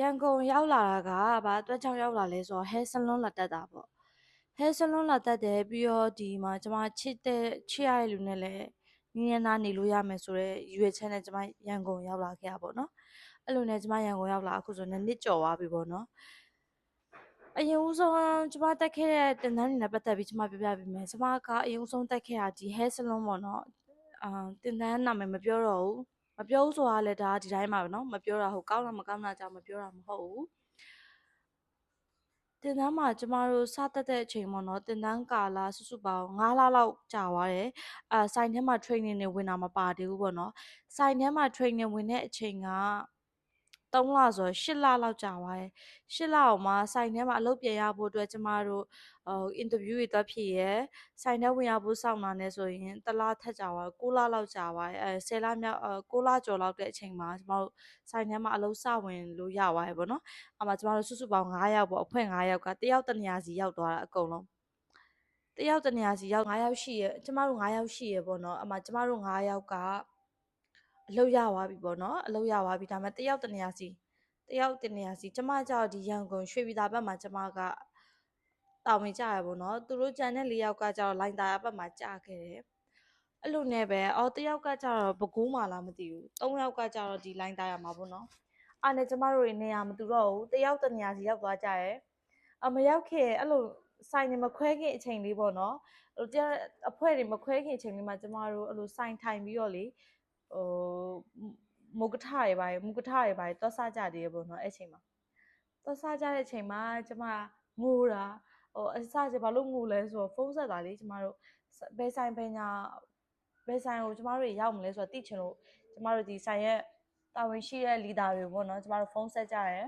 ရန်ကုန်ရောက်လာတာကဘာအတွက်ကြောင့်ရောက်လာလဲဆိုတော့ hair salon လာတက်တာပေါ့ hair salon လာတက်တယ်ပြီးတော့ဒီမှာကျွန်မချစ်တဲ့ချစ်ရတဲ့လူနဲ့လည်းညီရနာနေလို့ရမယ်ဆိုတော့ရွေချက်နဲ့ကျွန်မရန်ကုန်ရောက်လာခဲ့တာပေါ့နော်အဲ့လိုနဲ့ကျွန်မရန်ကုန်ရောက်လာအခုဆိုနှစ်နှစ်ကျော်သွားပြီပေါ့နော်အရင်ဦးဆုံးကျွန်မတက်ခဲ့တဲ့တင်တန်းတွေနဲ့ပတ်သက်ပြီးကျွန်မပြောပြပေးမယ်ကျွန်မကအရင်ဦးဆုံးတက်ခဲ့တာဒီ hair salon ပေါ့နော်အာတင်တန်းနာမည်မပြောတော့ဘူး မပြောဘူးဆိုတာလည်းဒါဒီတိုင်းပါပဲเนาะမပြောတာဟုတ်ကောင်းတာမကောင်းတာကြောင့်မပြောတာမဟုတ်ဘူးတင်တန်းမှာကျမတို့စတက်တဲ့အချိန်ပေါ့နော်တင်တန်းကာလစုစုပေါင်း9လလောက်ကြာသွားတယ်အာဆိုင်ထဲမှာ training တွေဝင်တာမပါသေးဘူးပေါ့နော်ဆိုင်ထဲမှာ training ဝင်တဲ့အချိန်က 3လဆို8လလောက်ကြာသွားတယ်8လအောင်မှဆိုင်ထဲမှာအလုပ်ပြန်ရဖို့အတွက်ကျမတို့ဟို interview တွေတက်ဖြစ်ရဲဆိုင်ထဲဝင်ရဖို့စောင့်တာနဲ့ဆိုရင်တစ်လထက်ကြာသွား9လလောက်ကြာသွားတယ်အဲ10လမြောက်9လကျော်လောက်တဲ့အချိန်မှာကျမတို့ဆိုင်ထဲမှာအလုပ်စဝင်လို့ရသွားတယ်ပေါ့နော်အမှကျမတို့စုစုပေါင်း9ယောက်ပေါ့အဖွဲ့9ယောက်ကတယောက်တစ်နေရာစီရောက်သွားတာအကုန်လုံးတယောက်တစ်နေရာစီရောက်9ယောက်ရှိရကျမတို့9ယောက်ရှိရပေါ့နော်အမှကျမတို့9ယောက်က အလုပ်ရသွားပြီပေါ့နော်အလုပ်ရသွားပြီဒါပေမဲ့တယောက်တစ်နေရာစီတယောက်တစ်နေရာစီကျမကြောက်ဒီရန်ကုန်ရွှေပြည်သာဘက်မှာကျမကတောင်းဝင်ကြရပေါ့နော်သူတို့ကြံတဲ့၄ယောက်ကကျတော့လိုင်တာဘက်မှာကြာခဲ့တယ်အဲ့လိုနဲ့ပဲအော်တယောက်ကကျတော့ဘကူးမှလားမသိဘူး၃ယောက်ကကျတော့ဒီလိုင်တာရမှာပေါ့နော်အားနဲ့ကျမတို့တွေနေရာမတူတော့ဘူးတယောက်တစ်နေရာစီရောက်သွားကြရဲအမရောက်ခင်အဲ့လိုဆိုင်နေမခွဲခင်အချိန်လေးပေါ့နော်ဟိုတရားအဖွဲ့တွေမခွဲခင်အချိန်လေးမှာကျမတို့အဲ့လိုဆိုင်ထိုင်ပြီးတော့လေ ဟိုမုတ်ကထတွေပါမုတ်ကထတွေပါတော့စားကြတယ်ပေါ့နော်အဲ့ချိန်မှာတော့စားကြတဲ့အချိန်မှာကျမငိုတာဟိုအစစဘာလို့ငိုလဲဆိုတော့ဖုန်းဆက်တာလေကျမတို့ဘယ်ဆိုင်ဘယ်ညာဘယ်ဆိုင်ကိုကျမတို့ရောက်မလဲဆိုတော့သိချင်လို့ကျမတို့ဒီဆိုင်ရဲ့တာဝန်ရှိတဲ့လီဒါတွေပေါ့နော်ကျမတို့ဖုန်းဆက်ကြရဲ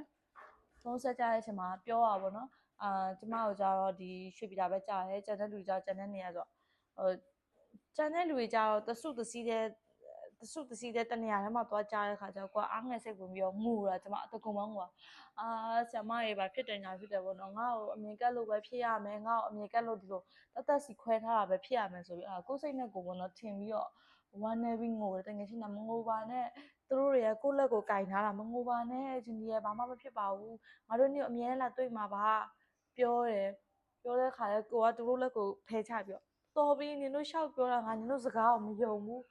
ဖုန်းဆက်ကြတဲ့အချိန်မှာပြောရပါတော့အာကျမတို့ကြတော့ဒီရွှေပြည်တာပဲကြားတယ်ကျန်တဲ့လူကြတော့ကျန်တဲ့နေရာဆိုဟိုကျန်တဲ့လူတွေကြတော့တဆုတစည်းတဲ့ တဆုတစည်းတဲ့တနေရာထဲမှာသွားကြားတဲ့ခါကျတော့ကိုကအားငယ်စိတ်ဝင်ပြီးတော့ငူတာကျမအတကုံမောင်းကအာဆ iam ရေပါဖြစ်တယ်ညာဖြစ်တယ်ပေါ့နော်ငါ့ကိုအမြင်ကက်လို့ပဲဖြစ်ရမယ်ငါ့ကိုအမြင်ကက်လို့ဒီလိုတသက်စီခွဲထားတာပဲဖြစ်ရမယ်ဆိုပြီးအာကိုယ်စိတ်နဲ့ကိုယ်ပေါ့နော်ထင်ပြီးတော့ဝမ်းနေပြီးငိုတယ်တကယ်ရှိနေမငိုပါနဲ့သူတို့တွေကကိုယ့်လက်ကိုကင်ထားတာမငိုပါနဲ့ရှင်ဒီရဘာမှမဖြစ်ပါဘူးငါတို့ညအမြဲလာတွေ့မှာပါပြောတယ်ပြောတဲ့ခါလဲကိုကသူတို့လက်ကိုဖယ်ချပြီးတော့တော်ပြီးနင်တို့ရှောက်ပြောတာငါနင်တို့စကားကိုမယုံဘူး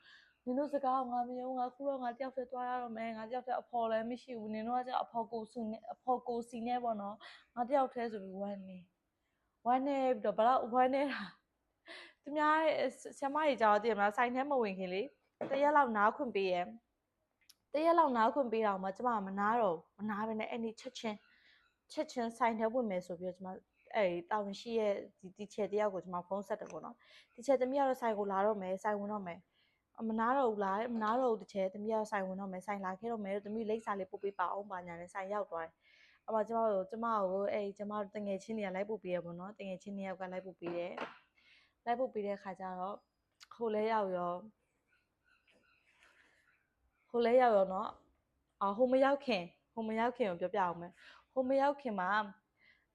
နင်တို့စကားကိုငါမယုံငါခုတော့ငါတယောက်တည်းသွားရတော့မယ်ငါတယောက်တည်းအဖော်လည်းမရှိဘူးနင်တို့ကကျအဖော်ကိုစုနဲ့အဖော်ကိုစီနဲ့ပေါ့နော်ငါတယောက်တည်းဆိုပြီးဝမ်းနေဝမ်းနေပြီးတော့ဘလောက်ဝမ်းနေတာသူများဆ iam ကြီးကြောက်တည်မလားဆိုင်ထဲမဝင်ခင်လေတရက်လောက်နားခွင့်ပေးရဲ့တရက်လောက်နားခွင့်ပေးတော့မှကျမမနာတော့မနာဘဲနဲ့အဲ့ဒီချက်ချင်းချက်ချင်းဆိုင်ထဲဝင်မယ်ဆိုပြီးတော့ကျမအဲ့တာဝန်ရှိရဲ့ဒီတီချေတယောက်ကိုကျွန်မဖုန်းဆက်တယ်ပေါ့နော်တီချေသမီးကတော့ဆိုင်ကိုလာတော့မယ်ဆိုင်ဝင်တော့မယ် အမနာတော့ဘူးလားတဲ့အမနာတော့ဘူးတစ်ချက်သမီးကဆိုင်ဝင်တော့မယ်ဆိုင်လာခဲ့တော့မယ်သမီးလိပ်စာလေးပို့ပေးပါအောင်ပါညာနဲ့ဆိုင်ရောက်သွားတယ်အမကျမတို့ကျမကိုအဲ့ကျမတို့တငယ်ချင်းတွေကလိုက်ပို့ပေးရပေါ့နော်တငယ်ချင်းတွေကလိုက်ပို့ပေးတယ်လိုက်ပို့ပေးတဲ့ခါကျတော့ခိုလဲရောက်ရောခိုလဲရောက်ရောနော်အာဟိုမရောက်ခင်ဟိုမရောက်ခင်ကိုပြောပြအောင်မယ်ဟိုမရောက်ခင်မှာ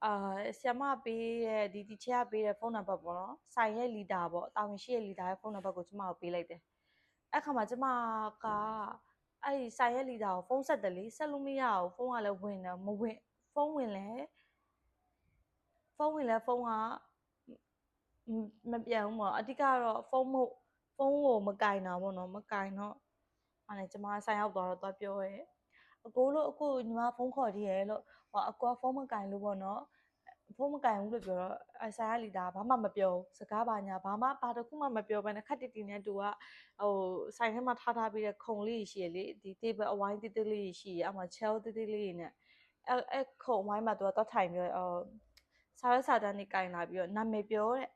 အာဆ iam ပေးရဲ့ဒီတီချာပေးတဲ့ဖုန်းနံပါတ်ပေါ့နော်ဆိုင်ရဲ့လီဒါပေါ့တာဝန်ရှိရဲ့လီဒါရဲ့ဖုန်းနံပါတ်ကိုကျမကိုပေးလိုက်တယ် အဲ့ခါမှာကျမကအဲ့ဒီဆိုင်ရဲ့လီဒါကိုဖုန်းဆက်တယ်လေဆက်လို့မရဘူးဖုန်းကလည်းဝင်တယ်မဝင်ဖုန်းဝင်လဲဖုန်းဝင်လဲဖုန်းကမပြန်ဘူးပေါ့အဓိကတော့ဖုန်းမဖုန်းကိုမကင်တာပေါ့နော်မကင်တော့အဲ့ဒါကျမဆိုင်ရောက်သွားတော့သွားပြောရဲအကိုလို့အကိုညီမဖုန်းခေါ်သေးရဲ့လို့ဟောအကိုကဖုန်းမကင်လို့ပေါ့နော် ဖုန်းမကင်ဘူးလို့ပြောတော့အဆိုင်ကလီတာဘာမှမပြောစကားပါညာဘာမှဘာတစ်ခုမှမပြောဘဲနဲ့ခက်တီတီနဲ့တူကဟိုဆိုင်ထဲမှာထားထားပြီးတဲ့ခုံလေးရှိရလေဒီ table အဝိုင်းတိတိလေးရှိရအမှ chair တိတိလေးနဲ့အဲအဲခုံဝိုင်းမှာသူကတော့ထိုင်ပြီးတော့စားရစားတန်းနေကင်လာပြီးတော့နာမည်ပြောတဲ့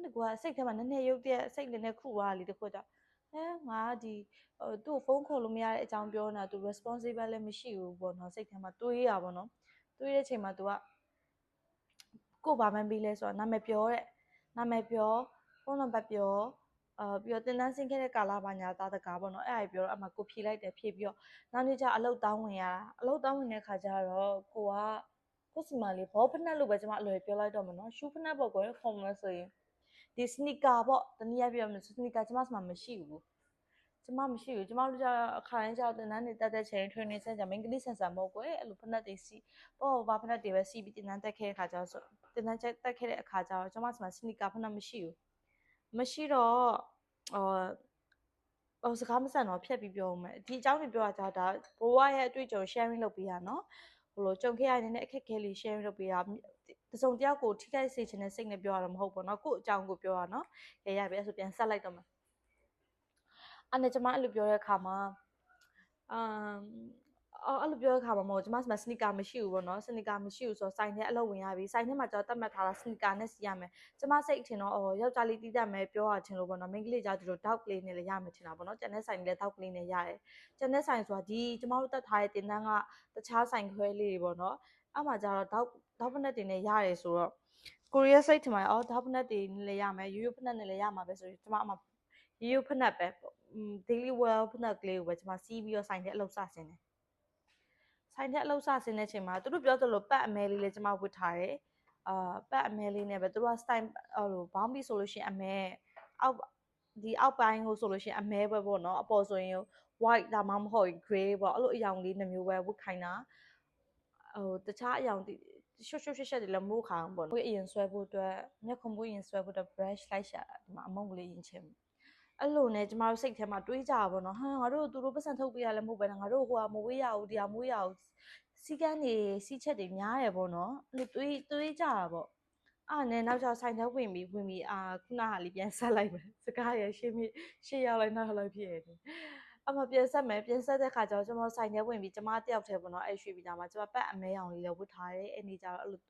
အဲ့ကွာစိတ်ထဲမှာနည်းနည်းရုပ်တဲ့စိတ်လည်းနဲ့ခုသွားလေတခုတော့အဲငါဒီဟိုသူ့ဖုန်းခေါ်လို့မရတဲ့အကြောင်းပြောနေတာသူ responsible လည်းမရှိဘူးပေါ့နော်စိတ်ထဲမှာတွေးရပါတော့တွေးတဲ့ချိန်မှာ तू က ကိုဘာမှမပြီးလဲဆိုတော့နာမည်ပြောတဲ့နာမည်ပြောဖုန်းနံပါတ်ပြောအာပြီးတော့တင်တန်းဆင်းခဲ့တဲ့ကာလာပါညာသားတကားပေါ့နော်အဲ့ဒါပြောတော့အမှကိုဖြေလိုက်တယ်ဖြေပြီးတော့နောက်နေ့ကျအလုတ်တောင်းဝင်ရတာအလုတ်တောင်းဝင်တဲ့ခါကျတော့ကိုကကိုစီမလေးဘောဖက်နှက်လို့ပဲကျွန်မအလွယ်ပြောလိုက်တော့မနော်ရှူးဖက်နှက်ပေါ့ကိုခေါ်မလို့ဆိုရင်ဒီစနီကာပေါ့တနည်းအားဖြင့်ပြောမယ်စနီကာကျွန်မစမှာမရှိဘူးကျကျမမရှိဘူးကျမတို့ကျတော့အခါတိုင်းကျတော့တင်တန်းတွေတက်တဲ့ချိန် training ဆက်ကြမင်္ဂလိဆန်ဆန်မဟုတ်ကွယ်အဲ့လိုဖက်နှက်တွေစီပေါ့ဘာဖက်နှက်တွေပဲစီပြီးတင်တန်းတက်ခဲ့တဲ့အခါကျတော့ဆို တင်တန်းချက်တက်ခဲ့တဲ့အခါကျတော့ကျွန်မဆီမှာစနီကာဖနာမရှိဘူးမရှိတော့ဟောဟိုစကားမဆန်တော့ဖြတ်ပြီးပြောမယ်ဒီအကြောင်းတွေပြောတာဒါဘဝရဲ့အတွေ့အကြုံ sharing လုပ်ပေးရနော်ဟိုလိုကြုံခဲ့ရတဲ့အခက်အခဲလေး sharing လုပ်ပေးရတစုံတယောက်ကိုထိခိုက်စေချင်တဲ့စိတ်နဲ့ပြောရတော့မဟုတ်ဘူးနော်ကို့အကြောင်းကိုပြောရနော်ရရပြီအဲ့ဆိုပြန်ဆက်လိုက်တော့မယ်အဲ့နဲ့ကျွန်မအဲ့လိုပြောတဲ့အခါမှာအမ် အော်အဲ့လိုပြောတဲ့အခါမှာမဟုတ်ကျမစမစနီကာမရှိဘူးပေါ့နော်စနီကာမရှိဘူးဆိုတော့စိုင်းထဲအလုပ်ဝင်ရပြီစိုင်းထဲမှာကျတော့တတ်မှတ်ထားတာစနီကာနဲ့စီရမယ်ကျမစိတ်အထင်တော့အော်ယောက်ျားလေးတီးတတ်မယ်ပြောရချင်းလို့ပေါ့နော်မိန်းကလေးကြောင့်ဒီလိုတောက်ကလေးနဲ့လည်းရမယ်ထင်တာပေါ့နော်ကျန်တဲ့ဆိုင်လည်းတောက်ကလေးနဲ့ရတယ်ကျန်တဲ့ဆိုင်ဆိုတာဒီကျမတို့တက်ထားတဲ့တင်တန်းကတခြားဆိုင်ခွဲလေးတွေပေါ့နော်အဲ့မှာကျတော့တောက်တောက်ဖက်နဲ့တင်နဲ့ရတယ်ဆိုတော့ကိုရီးယားစိတ်ထင်မှာအော်တောက်ဖက်နဲ့တင်နဲ့လည်းရမယ်ရိုးရိုးဖက်နဲ့လည်းရမှာပဲဆိုပြီးကျမအမရိုးရိုးဖက်နဲ့ပဲ daily wear ဖက်နဲ့ကလေးကိုပဲကျမစီးပြီးတော့ဆိုင်ထဲအလုပ်စဆင်းတယ် ဆိုင်ထဲအလုပ်စဆင်းတဲ့ချိန်မှာသူတို့ပြောသလိုပတ်အမဲလေးလည်းကျမဝတ်ထားတယ်အာပတ်အမဲလေးနဲ့ပဲသူတို့က style ဟိုဘောင်းဘီဆိုလို့ရှိရင်အမဲအောက်ဒီအောက်ပိုင်းကိုဆိုလို့ရှိရင်အမဲပဲပေါ့နော်အပေါ်ဆိုရင် white ဒါမှမဟုတ် gray ပေါ့အဲ့လိုအရောင်လေးနှမျိုးပဲဝတ်ခိုင်းတာဟိုတခြားအရောင်ရှုပ်ရှုပ်ရှက်ရှက်တွေလည်းမိုးခိုင်းပေါ့နော်ဝတ်အရင်ဆွဲဖို့အတွက်မျက်ခုံးပွေးရင်ဆွဲဖို့အတွက် brush လိုက်ရှာဒီမှာအမုံကလေးရင်ချင်း အဲ့လိုနဲ့ကျမတို့စိတ်ထဲမှာတွေးကြပါဘောနော်ဟာငါတို့သူတို့ပတ်စံထုတ်ပေးရလည်းမဟုတ်ပဲငါတို့ဟိုကမဝေးရဘူးတရားမဝေးရဘူးစီကန်းတွေစီချက်တွေများရပေါ့နော်အဲ့လိုတွေးတွေးကြတာပေါ့အာနဲ့နောက်ကျဆိုင်ထဲဝင်ပြီးဝင်ပြီးအာခုနကလေးပြန်ဆက်လိုက်မယ်စကားရရှင်းပြီးရှေ့ရောက်လိုက်နောက်လိုက်ဖြစ်ရတယ်အမပြန်ဆက်မယ်ပြန်ဆက်တဲ့ခါကျတော့ကျွန်တော်ဆိုင်ထဲဝင်ပြီးကျမတယောက်တည်းပေါ့နော်အဲ့ရွှေပြည်သားမှာကျမပတ်အမဲအောင်လေးလည်းဝတ်ထားတယ်အဲ့ဒီကျတော့အဲ့လို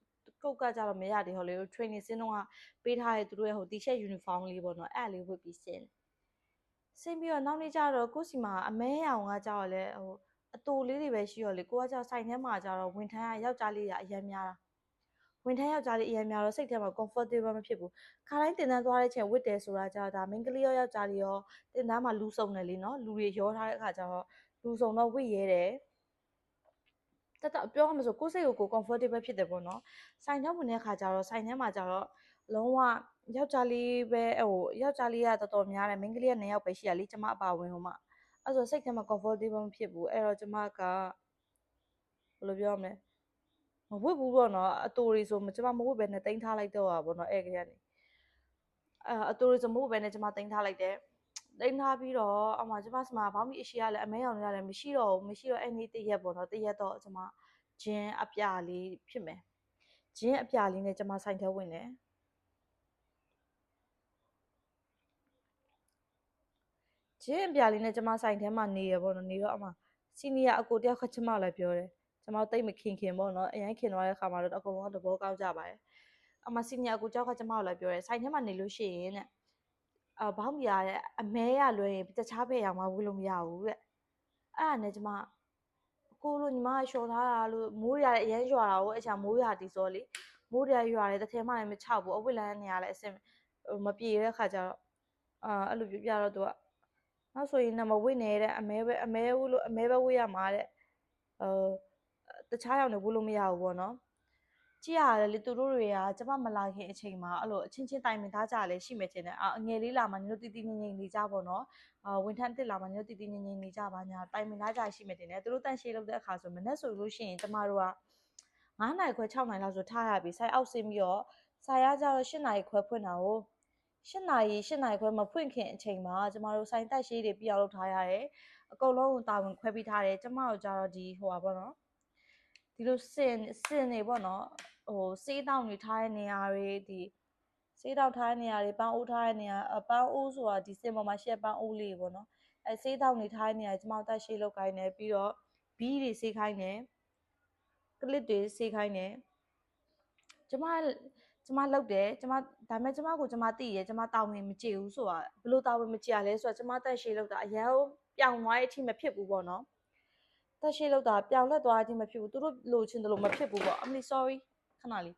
ကုတ်ကကြတော့မရသေးဟောလေ training စင်းတော့ပေးထားတဲ့သူတို့ရဲ့ဟို t-shirt uniform လေးပေါ့နော်အဲ့လေးဝတ်ပြီးစင်း ဆင်းပြီးတော့နောက်နေ့ကျတော့ကိုစီမှာအမဲရောင်ကကြတော့လေဟိုအတူလေးတွေပဲရှိရောလေကိုကကျဆိုင်ထဲမှာကျတော့ဝင်ထမ်းကယောက်ျားလေးကအရင်များတာဝင်ထမ်းယောက်ျားလေးအရင်များတော့စိတ်ထဲမှာ comfortable မဖြစ်ဘူးခါတိုင်းတင်တန်းသွားတဲ့ချိန်ဝတ်တယ်ဆိုတာကြာဒါမင်းကလေးရောယောက်ျားလေးရောတင်တန်းမှာလူစုံတယ်လीနော်လူတွေရောထားတဲ့အခါကျတော့လူစုံတော့ဝတ်ရဲတယ်တတပြောရမှာဆိုကိုယ်စိတ်ကိုကို comfortable ဖြစ်တယ်ပေါ့နော်ဆိုင်ထဲဝင်တဲ့အခါကျတော့ဆိုင်ထဲမှာကျတော့လုံးဝ ယောက်ျားလေးပဲဟိုယောက်ျားလေးကတော်တော်များတယ်မိန်းကလေးက2ယောက်ပဲရှိရလေကျမအပါဝင်ဟိုမှာအဲ့ဆိုစိတ်ထဲမှာ comfortable မဖြစ်ဘူးအဲ့တော့ကျမကဘယ်လိုပြောမလဲမဝတ်ဘူးပေါ့နော်အတူရီဆိုကျမမဝတ်ပဲနဲ့တင်ထားလိုက်တော့တာပေါ့နော်အဲ့ကလေးကနေအဲအတူရီဆိုမဝတ်ပဲနဲ့ကျမတင်ထားလိုက်တယ်တင်ထားပြီးတော့အမကျမစမှာဘောင်းမီအရှိရလည်းအမဲရောင်လည်းမရှိတော့ဘူးမရှိတော့အဲ့နေ့တရက်ပေါ့နော်တရက်တော့ကျမဂျင်းအပြာလေးဖြစ်မယ်ဂျင်းအပြာလေးနဲ့ကျမဆိုင်ထဲဝင်တယ် ဂျင်းအပြာလေးနဲ့ကျမဆိုင်ထဲမှာနေရပေါ့နော်နေတော့အမစီနီယာအကိုတယောက်ကကျမလည်းပြောတယ်ကျမတို့တိတ်မခင်ခင်ပေါ့နော်အရင်ခင်သွားတဲ့ခါမှာတော့အကုန်လုံးသဘောကောက်ကြပါတယ်အမစီနီယာကိုကြောက်ကကျမတို့လည်းပြောတယ်ဆိုင်ထဲမှာနေလို့ရှိရင်တဲ့အဘောင်းပြားတဲ့အမဲရလွယ်ရင်တခြားဘက်ရောင်မှဝေးလို့မရဘူးတဲ့အဲ့ဒါနဲ့ကျမကိုလိုညီမကလျှော်ထားတာလို့မိုးရတဲ့အရင်ရွာတာကိုအချာမိုးရတီဆိုလေမိုးရရွာတယ်တထဲမှလည်းမချဘူးအဝိလန်းနေရလဲအစင်မပြေတဲ့ခါကျတော့အာအဲ့လိုပြပြတော့သူက နောက်ဆိုရင်နမဝိနေတဲ့အမဲပဲအမဲဝလို့အမဲပဲဝိရမှာတဲ့ဟိုတခြားရောင်တွေဝလို့မရဘူးပေါ့နော်ကြည့်ရတယ်လေသူတို့တွေကကျမမလာခင်အချိန်မှာအဲ့လိုအချင်းချင်းတိုင်ပင်ထားကြလဲရှိမယ်ချင်းတယ်အငယ်လေးလာမှညတို့တီးတီးငိမ့်ငိမ့်နေကြပေါ့နော်အာဝင်ထမ်းတစ်လာမှညတို့တီးတီးငိမ့်ငိမ့်နေကြပါညာတိုင်ပင်ထားကြရှိမယ်တင်တယ်သူတို့တန့်ရှေးလုပ်တဲ့အခါဆိုမနေ့ဆိုလို့ရှိရင်ကျမတို့က9နိုင်ခွဲ6နိုင်လောက်ဆိုထားရပြီဆိုင်အောက်ဆင်းပြီးတော့ဆိုင်ရကြတော့10နိုင်ခွဲဖွင့်တာကို 8နာရီ8နာရီခွဲမဖွင့်ခင်အချိန်မှာကျမတို့ဆိုင်တက်ရှိတွေပြအောင်လုပ်ထားရတယ်အကုန်လုံးတာဝန်ခွဲပြီးထားတယ်ကျမတို့ကြတော့ဒီဟိုပါပေါ့နော်ဒီလိုစင်စင်နေပေါ့နော်ဟိုစေးတောင်းတွေထားတဲ့နေရာတွေဒီစေးတောက်ထားတဲ့နေရာတွေပန်းအိုးထားတဲ့နေရာပန်းအိုးဆိုတာဒီစင်ပေါ်မှာရှက်ပန်းအိုးလေးပေါ့နော်အဲစေးတောက်နေထားတဲ့နေရာကျမတို့တက်ရှိလုပ်ခိုင်းတယ်ပြီးတော့ဘီးတွေစေးခိုင်းတယ်ကလစ်တွေစေးခိုင်းတယ်ကျမ ကျမလောက်တယ်ကျမဒါပေမဲ့ကျမကိုကျမသိရဲကျမတောင်းဝင်မကြည့်ဘူးဆိုတာဘလို့တောင်းဝင်မကြည့်ရလဲဆိုတော့ကျမတက်ရှိလောက်တာအရန်ပြောင်းသွားတဲ့အထိမဖြစ်ဘူးပေါ့နော်တက်ရှိလောက်တာပြောင်းလဲသွားတဲ့အထိမဖြစ်ဘူးသူတို့လိုချင်တယ်လို့မဖြစ်ဘူးပေါ့ I'm sorry ခဏလေး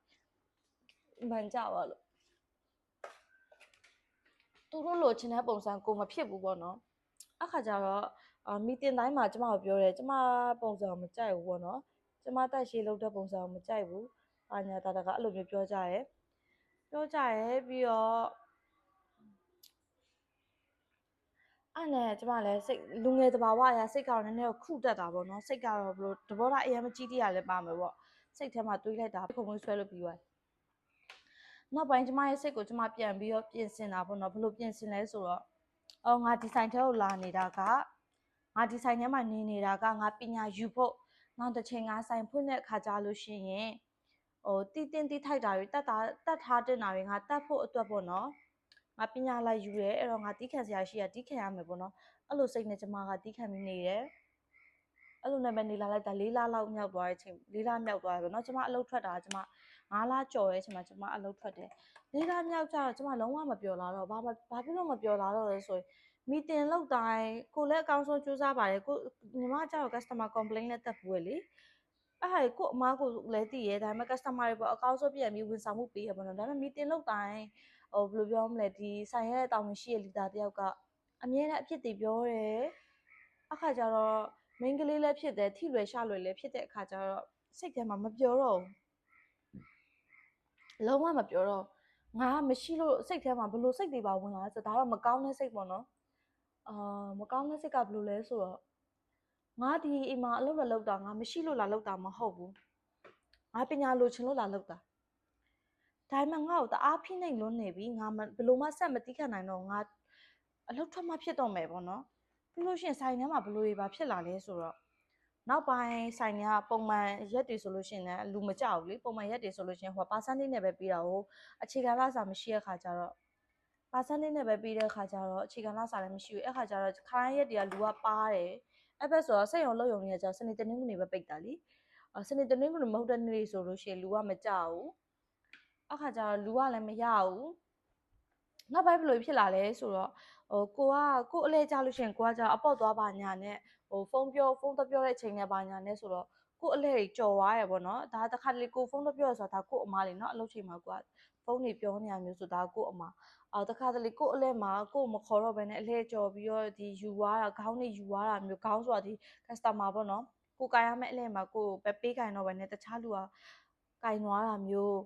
မှန်ကြပါလို့သူတို့လိုချင်တဲ့ပုံစံကိုမဖြစ်ဘူးပေါ့နော်အခါကျတော့အာမီတင်တိုင်းမှာကျမကိုပြောတယ်ကျမပုံစံမကြိုက်ဘူးပေါ့နော်ကျမတက်ရှိလောက်တဲ့ပုံစံကိုမကြိုက်ဘူးအာညာတာတကအဲ့လိုမျိုးပြောကြရဲ ပြောကြရဲပြီးတော့အအဲ့နဲ့ကျမလည်းစိတ်လူငယ်တဘာဝအရာစိတ်ကတော့နည်းနည်းတော့ခုတက်တာပေါ့နော်စိတ်ကတော့ဘလို့တဘောသားအရင်မကြီးတရလည်းပါမယ်ပေါ့စိတ်ထဲမှာတွေးလိုက်တာခုံမွေးဆွဲလို့ပြီးသွားနောက်ပိုင်းကျမရဲ့စိတ်ကိုကျမပြန်ပြီးတော့ပြင်ဆင်တာပေါ့နော်ဘလို့ပြင်ဆင်လဲဆိုတော့အော်ငါဒီဆိုင်ထဲကိုလာနေတာကငါဒီဆိုင်ထဲမှာနေနေတာကငါပညာယူဖို့နောက်တစ်ချိန်ငါဆိုင်ဖွင့်တဲ့အခါကြလို့ရှိရင် ဟိုတီးတင်းတီးထိုက်တာတွေတတ်တာတတ်ထားတင်တာတွေငါတတ်ဖို့အတွက်ပေါ့နော်ငါပညာလိုက်ယူတယ်အဲ့တော့ငါတီးခံစရာရှိရတီးခံရမယ်ပေါ့နော်အဲ့လိုစိတ်နဲ့ကျမကတီးခံပြီးနေတယ်အဲ့လိုနဲ့ပဲနေလာလိုက်တာ၄လလောက်မြောက်သွားတဲ့အချိန်၄လမြောက်သွားတယ်ပေါ့နော်ကျမအလုပ်ထွက်တာကျမ၅လကြော်ရဲ့အချိန်မှာကျမအလုပ်ထွက်တယ်၄လမြောက်ကျတော့ကျမလုံးဝမပြောလာတော့ဘာမဘာဖြစ်လို့မပြောလာတော့လဲဆိုရင်မီတင်လောက်တိုင်းကိုလည်းအကောင်းဆုံးစူးစမ်းပါတယ်ကိုညီမကျတော့ customer complaint နဲ့တက်ဘူးလေ အဲ့ဟာကိုအမားကိုလည်းတည်ရဲဒါပေမဲ့ customer တွေပေါ့အကောင်းဆုံးပြန်ပြီးဝန်ဆောင်မှုပေးရပါတော့ဒါပေမဲ့မီတင်လောက်တိုင်းဟိုဘယ်လိုပြောမလဲဒီဆိုင်ရဲ့တာဝန်ရှိတဲ့လီတာတယောက်ကအမြဲတမ်းအဖြစ်တွေပြောတယ်အခါကျတော့ main ကလေးလည်းဖြစ်တယ်ထိလွယ်ရှလွယ်လည်းဖြစ်တဲ့အခါကျတော့စိတ်ထဲမှာမပြောတော့ဘူးလုံးဝမပြောတော့ငါမရှိလို့စိတ်ထဲမှာဘလို့စိတ်တွေပါဝင်လာလဲဆိုတော့ဒါတော့မကောင်းတဲ့စိတ်ပေါ့နော်အာမကောင်းတဲ့စိတ်ကဘလို့လဲဆိုတော့ ငါဒီအိမ်မှာအလုပ်လည်းလုပ်တာငါမရှိလို့လာလုပ်တာမဟုတ်ဘူးငါပညာလိုချင်လို့လာလုပ်တာဒါပေမဲ့ငါ့ကိုတအားဖိနှိပ်လွန်းနေပြီငါမဘယ်လိုမှဆက်မတီးခံနိုင်တော့ငါအလုပ်ထွက်မှဖြစ်တော့မယ်ပေါ့နော်ပြီးလို့ရှိရင်ဆိုင်ထဲမှာဘယ်လိုတွေပါဖြစ်လာလဲဆိုတော့နောက်ပိုင်းဆိုင်တွေကပုံမှန်ရက်တွေဆိုလို့ရှိရင်လည်းလူမကြောက်ဘူးလေပုံမှန်ရက်တွေဆိုလို့ရှိရင်ဟိုပါစန်လေးနဲ့ပဲပြီးတာဟိုအခြေခံလစာမရှိတဲ့ခါကျတော့ပါစန်လေးနဲ့ပဲပြီးတဲ့ခါကျတော့အခြေခံလစာလည်းမရှိဘူးအဲ့ခါကျတော့ခိုင်းရက်တွေကလူကပါတယ် အဲ့ဘက်ဆိုတော့စိတ်ရုံလုံးရုံနေကြစနေတနင်္ဂနွေပဲပိတ်တာလीအစနေတနင်္ဂနွေမဟုတ်တဲ့နေ့ဆိုလို့ရှိရင်လူကမကြောက်ဘူးအခါကျတော့လူကလည်းမရဘူးနောက်ပိုင်းဘယ်လိုဖြစ်လာလဲဆိုတော့ဟိုကိုကကိုအလဲကြလို့ရှိရင်ကိုကကြအပေါ့သွားပါညာနဲ့ဟိုဖုန်းပြောဖုန်းတပြောတဲ့အချိန်နဲ့ပါညာနဲ့ဆိုတော့ကိုအလဲကြီးကြော်သွားရပေါ့နော်ဒါတခါတလေကိုဖုန်းတပြောရဆိုတာဒါကိုအမားလေးနော်အလုပ်ချိန်မှာကိုကဖုန်းတွေပြောနေရမျိုးဆိုဒါကိုအမား အော်တခါတလေကိုအလဲမှာကိုမခေါ်တော့ဘဲနဲ့အလဲကြော်ပြီးတော့ဒီယူသွားတာခေါင်းတွေယူသွားတာမျိုးခေါင်းဆိုတာဒီ customer ပေါ့နော်ကိုကင်ရမယ့်အလဲမှာကိုပဲပေးကင်တော့ဘဲနဲ့တခြားလူကကင်သွားတာမျိုး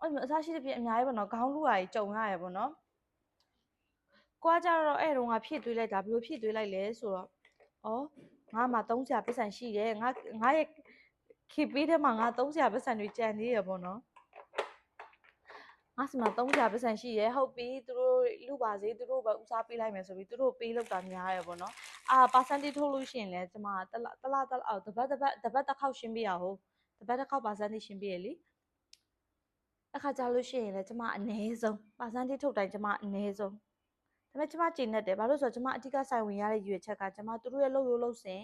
အဲ့လိုမျိုးအစားရှိတဲ့ပြင်အများကြီးပေါ့နော်ခေါင်းလူရာကြီးကြုံရရပေါ့နော်ကိုကကြတော့အဲ့တုန်းကဖြည့်သွေးလိုက်တာဘယ်လိုဖြည့်သွေးလိုက်လဲဆိုတော့ဩငါမှ300ပတ်စံရှိတယ်ငါငါရဲ့ခေပေးတဲ့မှာငါ300ပတ်စံတွေကြံသေးရပေါ့နော် ငါစီမှာ300ပတ်စံရှိရဲဟုတ်ပြီသူတို့လူပါစေသူတို့ပဲဦးစားပေးလိုက်မယ်ဆိုပြီးသူတို့ပေးလောက်တာများရပေါ့နော်အာ percentage ထုတ်လို့ရှိရင်လည်းကျွန်မတလတလတလအော်တပတ်တပတ်တပတ်တစ်ခေါက်ရှင်းပေးရဟုတ်တပတ်တစ်ခေါက် percentage ရှင်းပေးရလीအခါကြလို့ရှိရင်လည်းကျမအနည်းဆုံး percentage ထုတ်တိုင်းကျမအနည်းဆုံးဒါပေမဲ့ကျမကျင့်တတ်တယ်ဘာလို့ဆိုတော့ကျမအဓိကဆိုင်ဝင်ရတဲ့ရွေချက်ကကျမသူတို့ရဲ့လှုပ်ရိုးလှုပ်စင်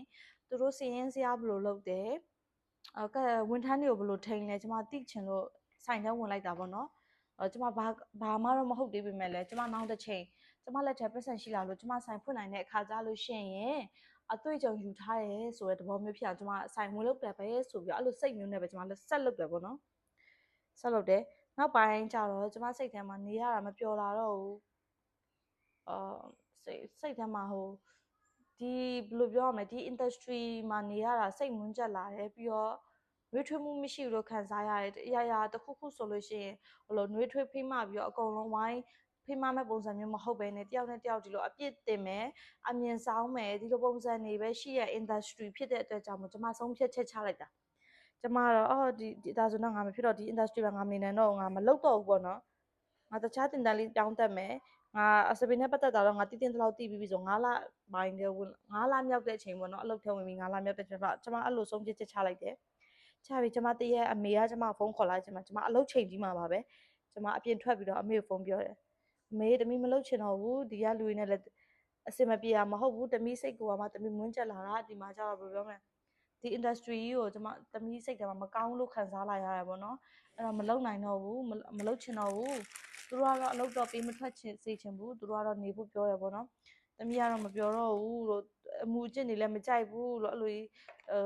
သူတို့စီရင်စရာဘယ်လိုလုပ်တယ်အကဝန်ထမ်းတွေကိုဘယ်လိုထိန်လဲကျမသိချင်လို့ဆိုင်ထဲဝင်လိုက်တာပေါ့နော်အဲ ကျမဘာဘာမှတော့မဟုတ်သေးပေမဲ့လည်းကျမနောက်တစ်ချိန်ကျမလက်ထဲပတ်စံရှိလာလို့ကျမဆိုင်ဖွင့်နိုင်တဲ့အခါကြလို့ရှိရင်အတွေ့အကြုံယူထားရဲဆိုတဲ့သဘောမျိုးဖြစ်အောင်ကျမဆိုင်ဝင်လုပ်တယ်ပဲဆိုပြီးတော့အဲ့လိုစိတ်မျိုးနဲ့ပဲကျမလက်ဆက်လုပ်တယ်ပေါ့နော်ဆက်လုပ်တယ်နောက်ပိုင်းကျတော့ကျမစိတ်ထဲမှာနေရတာမပျော်လာတော့ဘူးအာစိတ်စိတ်ထဲမှာဟိုဒီဘယ်လိုပြောရမလဲဒီ industry မှာနေရတာစိတ်မွန်းကျက်လာတယ်ပြီးတော့ နှွေးထွေးမှုမရှိဘူးလို့ခံစားရတယ်အရာရာတစ်ခုခုဆိုလို့ရှိရင်ဟိုလိုနှွေးထွေးဖိမပြီးတော့အကုန်လုံးဝိုင်းဖိမမဲ့ပုံစံမျိုးမဟုတ်ဘဲနဲ့တယောက်နဲ့တယောက်ဒီလိုအပြစ်တင်မယ်အမြင်ဆောင်မယ်ဒီလိုပုံစံတွေပဲရှိရ industry ဖြစ်တဲ့အတွက်ကြောင့်မို့ကျွန်မဆုံးဖြတ်ချက်ချလိုက်တာကျမတော့အော်ဒီဒီဒါဆိုတော့ငါမဖြစ်တော့ဒီ industry မှာငါမနေနိုင်တော့ငါမလုပ်တော့ဘူးပေါ့နော်ငါတခြားတင်တန်းလေးတောင်းတက်မယ်ငါအစပင်းနဲ့ပတ်သက်တာတော့ငါတည်တင်တလောက်တည်ပြီးပြီဆို9လပိုင်းတည်းဝင်9လမြောက်တဲ့အချိန်ပေါ့နော်အလုပ်ထဲဝင်ပြီး9လမြောက်တဲ့အချိန်ကျမအဲ့လိုဆုံးဖြတ်ချက်ချလိုက်တယ် ချပြီးကျမတည့်ရဲ့အမေကကျမဖုန်းခေါ်လိုက်ကျမကျမအလုပ်ချိန်ကြီးမှာပါပဲကျမအပြင်ထွက်ပြီးတော့အမေကိုဖုန်းပြောတယ်အမေတမီးမလုပ်ချင်တော့ဘူးဒီကလူတွေနဲ့လည်းအစင်မပြေတာမဟုတ်ဘူးတမီးစိတ်ကမှတမီးမွန်းကျက်လာတာဒီမှာကျတော့ဘယ်လိုပြောမလဲဒီ industry ကြီးကိုကျမတမီးစိတ်ထဲမှာမကောင်းလို့ခံစားလာရတယ်ပေါ့နော်အဲ့တော့မလုပ်နိုင်တော့ဘူးမလုပ်ချင်တော့ဘူးသူတို့ကတော့အလုပ်တော့ပေးမထွက်ချင်စေချင်ဘူးသူတို့ကတော့နေဖို့ပြောတယ်ပေါ့နော်တမီးကတော့မပြောတော့ဘူးလို့အမှုအကျင့်တွေလည်းမကြိုက်ဘူးလို့အဲ့လိုအဲ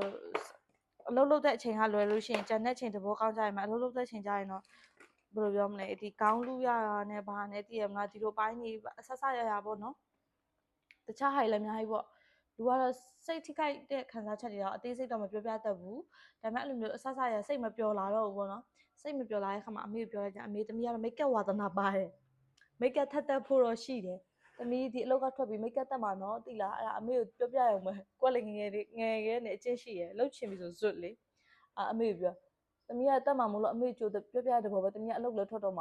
အလုပ်လုပ်တဲ့အချိန်ကလွယ်လို့ရှိရင်ဂျန်တဲ့ချိန်သဘောကောင်းကြရင်မအလုပ်လုပ်တဲ့ချိန်ကြရင်တော့ဘယ်လိုပြောမလဲဒီကောင်းလူရတာနဲ့ဘာနဲ့တည်ရမလားဒီလိုပိုင်းကြီးအဆက်ဆက်ရရပေါ့နော်တခြားဟာလည်းအများကြီးပေါ့လူကတော့စိတ်ထိခိုက်တဲ့ခံစားချက်တွေတော့အသေးစိတ်တော့မပြောပြတတ်ဘူးဒါပေမဲ့အဲ့လိုမျိုးအဆက်ဆက်ရစိတ်မပျော်လာတော့ဘူးပေါ့နော်စိတ်မပျော်လာတဲ့ခါမှာအမေကိုပြောလိုက်ကြအမေသမီးကတော့မိတ်ကပ်ဝါသနာပါတယ်မိတ်ကပ်ထက်တက်ဖို့တော့ရှိတယ်တ သမီးဒီအလောက်ကထွက်ပြီးမိတ်ကပ်တက်မှာနော်တိလားအဲ့ဒါအမေကိုပြောပြရုံပဲကိုကလည်းငယ်ငယ်လေးငယ်ငယ်နဲ့အချင်းရှိရယ်လှုပ်ချင်ပြီဆိုဇွတ်လေအာအမေကိုပြောသမီးကတက်မှာမလို့အမေကြိုပြောပြတဲ့ဘောပဲသမီးကအလုပ်လည်းထွက်တော့မှာ